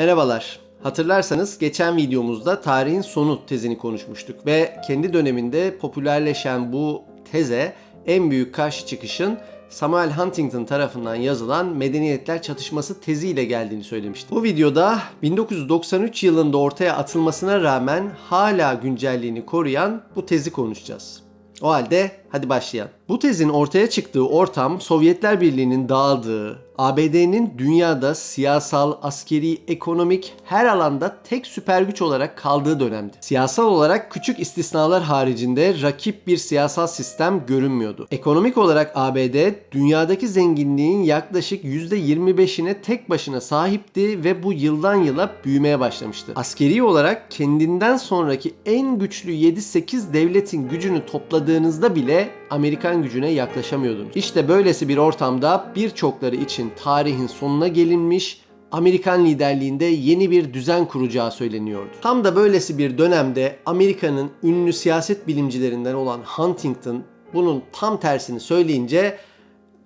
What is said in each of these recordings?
Merhabalar. Hatırlarsanız geçen videomuzda tarihin sonu tezini konuşmuştuk ve kendi döneminde popülerleşen bu teze en büyük karşı çıkışın Samuel Huntington tarafından yazılan Medeniyetler Çatışması teziyle geldiğini söylemiştim. Bu videoda 1993 yılında ortaya atılmasına rağmen hala güncelliğini koruyan bu tezi konuşacağız. O halde hadi başlayalım. Bu tezin ortaya çıktığı ortam Sovyetler Birliği'nin dağıldığı, ABD'nin dünyada siyasal, askeri, ekonomik her alanda tek süper güç olarak kaldığı dönemdi. Siyasal olarak küçük istisnalar haricinde rakip bir siyasal sistem görünmüyordu. Ekonomik olarak ABD dünyadaki zenginliğin yaklaşık %25'ine tek başına sahipti ve bu yıldan yıla büyümeye başlamıştı. Askeri olarak kendinden sonraki en güçlü 7-8 devletin gücünü topladığınızda bile Amerikan gücüne yaklaşamıyordunuz. İşte böylesi bir ortamda birçokları için tarihin sonuna gelinmiş, Amerikan liderliğinde yeni bir düzen kuracağı söyleniyordu. Tam da böylesi bir dönemde Amerika'nın ünlü siyaset bilimcilerinden olan Huntington bunun tam tersini söyleyince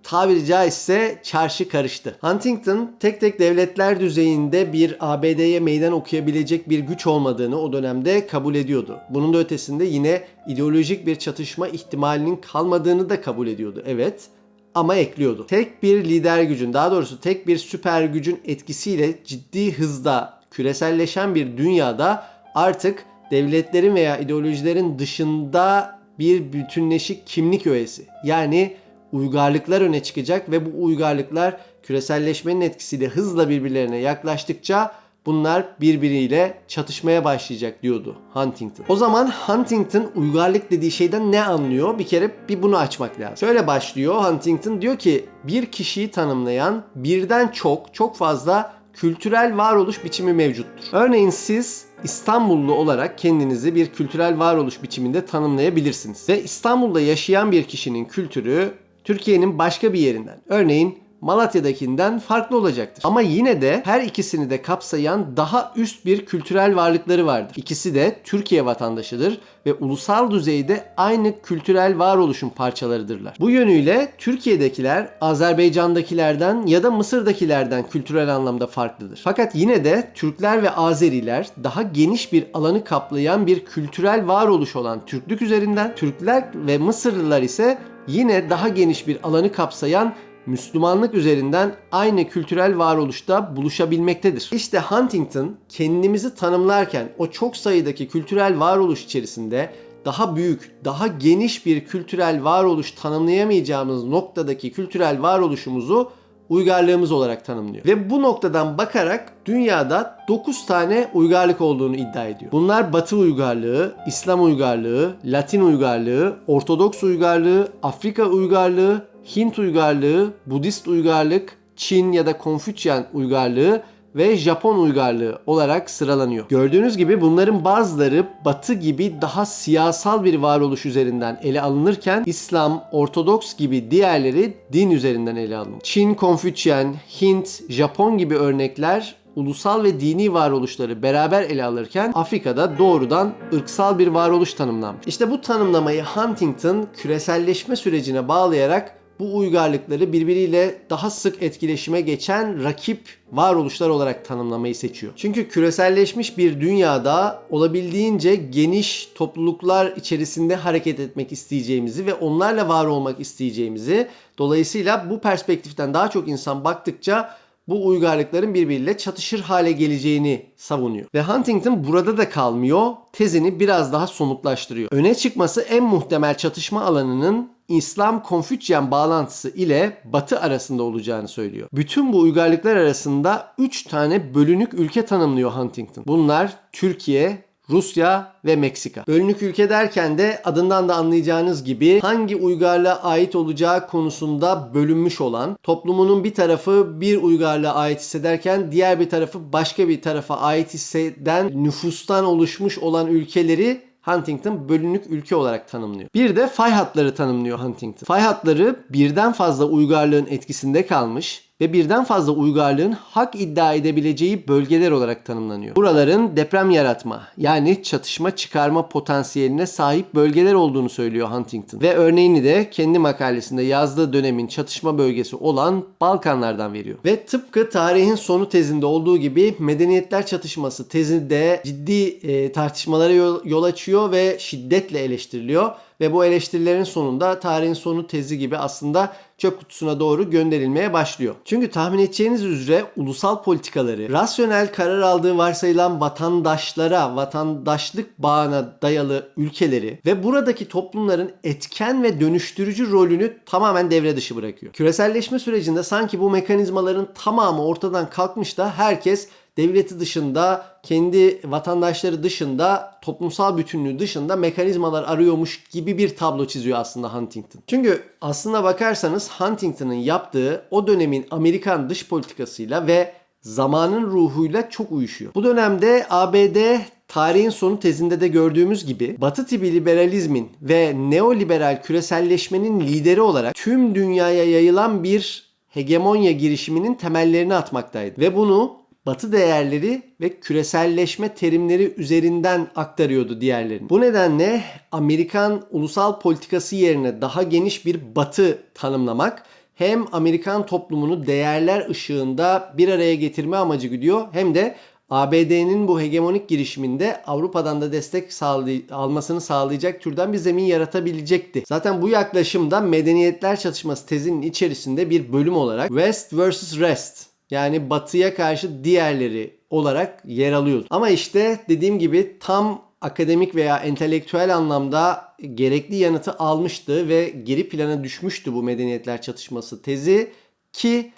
tabiri caizse çarşı karıştı. Huntington tek tek devletler düzeyinde bir ABD'ye meydan okuyabilecek bir güç olmadığını o dönemde kabul ediyordu. Bunun da ötesinde yine ideolojik bir çatışma ihtimalinin kalmadığını da kabul ediyordu. Evet ama ekliyordu. Tek bir lider gücün daha doğrusu tek bir süper gücün etkisiyle ciddi hızda küreselleşen bir dünyada artık devletlerin veya ideolojilerin dışında bir bütünleşik kimlik öğesi yani uygarlıklar öne çıkacak ve bu uygarlıklar küreselleşmenin etkisiyle hızla birbirlerine yaklaştıkça bunlar birbiriyle çatışmaya başlayacak diyordu Huntington. O zaman Huntington uygarlık dediği şeyden ne anlıyor? Bir kere bir bunu açmak lazım. Şöyle başlıyor Huntington diyor ki bir kişiyi tanımlayan birden çok çok fazla kültürel varoluş biçimi mevcuttur. Örneğin siz İstanbullu olarak kendinizi bir kültürel varoluş biçiminde tanımlayabilirsiniz. Ve İstanbul'da yaşayan bir kişinin kültürü Türkiye'nin başka bir yerinden, örneğin Malatya'dakinden farklı olacaktır. Ama yine de her ikisini de kapsayan daha üst bir kültürel varlıkları vardır. İkisi de Türkiye vatandaşıdır ve ulusal düzeyde aynı kültürel varoluşun parçalarıdırlar. Bu yönüyle Türkiye'dekiler Azerbaycan'dakilerden ya da Mısır'dakilerden kültürel anlamda farklıdır. Fakat yine de Türkler ve Azeriler daha geniş bir alanı kaplayan bir kültürel varoluş olan Türklük üzerinden, Türkler ve Mısırlılar ise yine daha geniş bir alanı kapsayan Müslümanlık üzerinden aynı kültürel varoluşta buluşabilmektedir. İşte Huntington kendimizi tanımlarken o çok sayıdaki kültürel varoluş içerisinde daha büyük, daha geniş bir kültürel varoluş tanımlayamayacağımız noktadaki kültürel varoluşumuzu uygarlığımız olarak tanımlıyor. Ve bu noktadan bakarak dünyada 9 tane uygarlık olduğunu iddia ediyor. Bunlar Batı uygarlığı, İslam uygarlığı, Latin uygarlığı, Ortodoks uygarlığı, Afrika uygarlığı, Hint uygarlığı, Budist uygarlık, Çin ya da Konfüçyen uygarlığı ve Japon uygarlığı olarak sıralanıyor. Gördüğünüz gibi bunların bazıları Batı gibi daha siyasal bir varoluş üzerinden ele alınırken İslam, Ortodoks gibi diğerleri din üzerinden ele alınıyor. Çin, Konfüçyen, Hint, Japon gibi örnekler ulusal ve dini varoluşları beraber ele alırken Afrika'da doğrudan ırksal bir varoluş tanımlanmış. İşte bu tanımlamayı Huntington küreselleşme sürecine bağlayarak bu uygarlıkları birbiriyle daha sık etkileşime geçen rakip varoluşlar olarak tanımlamayı seçiyor. Çünkü küreselleşmiş bir dünyada olabildiğince geniş topluluklar içerisinde hareket etmek isteyeceğimizi ve onlarla var olmak isteyeceğimizi dolayısıyla bu perspektiften daha çok insan baktıkça bu uygarlıkların birbiriyle çatışır hale geleceğini savunuyor. Ve Huntington burada da kalmıyor, tezini biraz daha somutlaştırıyor. Öne çıkması en muhtemel çatışma alanının İslam-Konfüçyen bağlantısı ile Batı arasında olacağını söylüyor. Bütün bu uygarlıklar arasında 3 tane bölünük ülke tanımlıyor Huntington. Bunlar Türkiye, Rusya ve Meksika. Bölünük ülke derken de adından da anlayacağınız gibi hangi uygarlığa ait olacağı konusunda bölünmüş olan, toplumunun bir tarafı bir uygarlığa ait hissederken diğer bir tarafı başka bir tarafa ait hisseden nüfustan oluşmuş olan ülkeleri Huntington bölünük ülke olarak tanımlıyor. Bir de fay hatları tanımlıyor Huntington. Fay hatları birden fazla uygarlığın etkisinde kalmış ve birden fazla uygarlığın hak iddia edebileceği bölgeler olarak tanımlanıyor. Buraların deprem yaratma yani çatışma çıkarma potansiyeline sahip bölgeler olduğunu söylüyor Huntington. Ve örneğini de kendi makalesinde yazdığı dönemin çatışma bölgesi olan Balkanlardan veriyor. Ve tıpkı tarihin sonu tezinde olduğu gibi medeniyetler çatışması tezinde ciddi e, tartışmalara yol, yol açıyor ve şiddetle eleştiriliyor. Ve bu eleştirilerin sonunda tarihin sonu tezi gibi aslında çöp kutusuna doğru gönderilmeye başlıyor. Çünkü tahmin edeceğiniz üzere ulusal politikaları, rasyonel karar aldığı varsayılan vatandaşlara, vatandaşlık bağına dayalı ülkeleri ve buradaki toplumların etken ve dönüştürücü rolünü tamamen devre dışı bırakıyor. Küreselleşme sürecinde sanki bu mekanizmaların tamamı ortadan kalkmış da herkes devleti dışında, kendi vatandaşları dışında, toplumsal bütünlüğü dışında mekanizmalar arıyormuş gibi bir tablo çiziyor aslında Huntington. Çünkü aslına bakarsanız Huntington'ın yaptığı o dönemin Amerikan dış politikasıyla ve zamanın ruhuyla çok uyuşuyor. Bu dönemde ABD tarihin sonu tezinde de gördüğümüz gibi Batı tipi liberalizmin ve neoliberal küreselleşmenin lideri olarak tüm dünyaya yayılan bir hegemonya girişiminin temellerini atmaktaydı. Ve bunu Batı değerleri ve küreselleşme terimleri üzerinden aktarıyordu diğerlerini. Bu nedenle Amerikan ulusal politikası yerine daha geniş bir Batı tanımlamak hem Amerikan toplumunu değerler ışığında bir araya getirme amacı güdüyor hem de ABD'nin bu hegemonik girişiminde Avrupa'dan da destek sağlay- almasını sağlayacak türden bir zemin yaratabilecekti. Zaten bu yaklaşımda medeniyetler çatışması tezinin içerisinde bir bölüm olarak West vs. Rest yani batıya karşı diğerleri olarak yer alıyordu. Ama işte dediğim gibi tam akademik veya entelektüel anlamda gerekli yanıtı almıştı ve geri plana düşmüştü bu medeniyetler çatışması tezi ki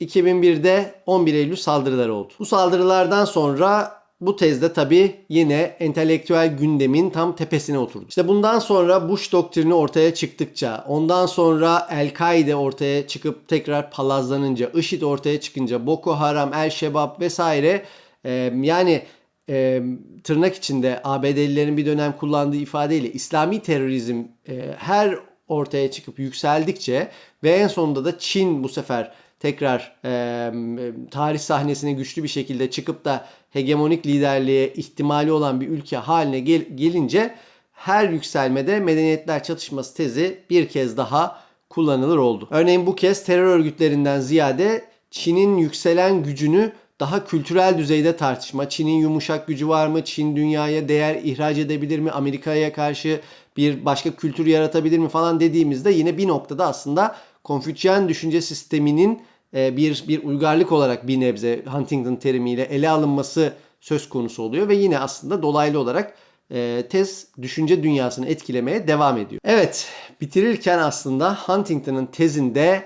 2001'de 11 Eylül saldırıları oldu. Bu saldırılardan sonra bu tezde tabi yine entelektüel gündemin tam tepesine oturdu. İşte bundan sonra Bush doktrini ortaya çıktıkça, ondan sonra El-Kaide ortaya çıkıp tekrar palazlanınca, IŞİD ortaya çıkınca, Boko Haram, El-Şebab vesaire e, yani e, tırnak içinde ABD'lilerin bir dönem kullandığı ifadeyle İslami terörizm e, her ortaya çıkıp yükseldikçe ve en sonunda da Çin bu sefer tekrar e, tarih sahnesine güçlü bir şekilde çıkıp da hegemonik liderliğe ihtimali olan bir ülke haline gel- gelince her yükselmede medeniyetler çatışması tezi bir kez daha kullanılır oldu. Örneğin bu kez terör örgütlerinden ziyade Çin'in yükselen gücünü daha kültürel düzeyde tartışma. Çin'in yumuşak gücü var mı? Çin dünyaya değer ihraç edebilir mi? Amerika'ya karşı bir başka kültür yaratabilir mi falan dediğimizde yine bir noktada aslında Konfüçyen düşünce sisteminin e, bir bir uygarlık olarak bir nebze Huntington terimiyle ele alınması söz konusu oluyor ve yine aslında dolaylı olarak e, tez düşünce dünyasını etkilemeye devam ediyor. Evet, bitirirken aslında Huntington'ın tezinde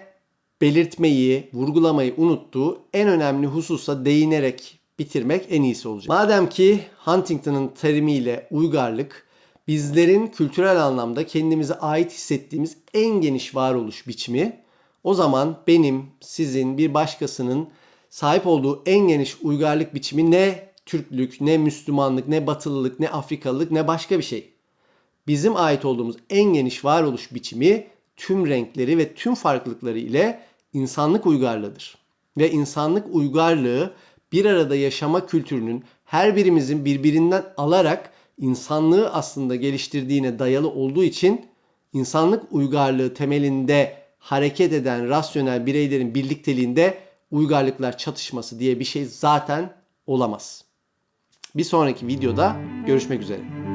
belirtmeyi, vurgulamayı unuttuğu en önemli hususa değinerek bitirmek en iyisi olacak. Madem ki Huntington'ın terimiyle uygarlık bizlerin kültürel anlamda kendimize ait hissettiğimiz en geniş varoluş biçimi o zaman benim, sizin, bir başkasının sahip olduğu en geniş uygarlık biçimi ne Türklük, ne Müslümanlık, ne Batılılık, ne Afrikalılık, ne başka bir şey. Bizim ait olduğumuz en geniş varoluş biçimi tüm renkleri ve tüm farklılıkları ile insanlık uygarlığıdır. Ve insanlık uygarlığı bir arada yaşama kültürünün her birimizin birbirinden alarak insanlığı aslında geliştirdiğine dayalı olduğu için insanlık uygarlığı temelinde hareket eden rasyonel bireylerin birlikteliğinde uygarlıklar çatışması diye bir şey zaten olamaz. Bir sonraki videoda görüşmek üzere.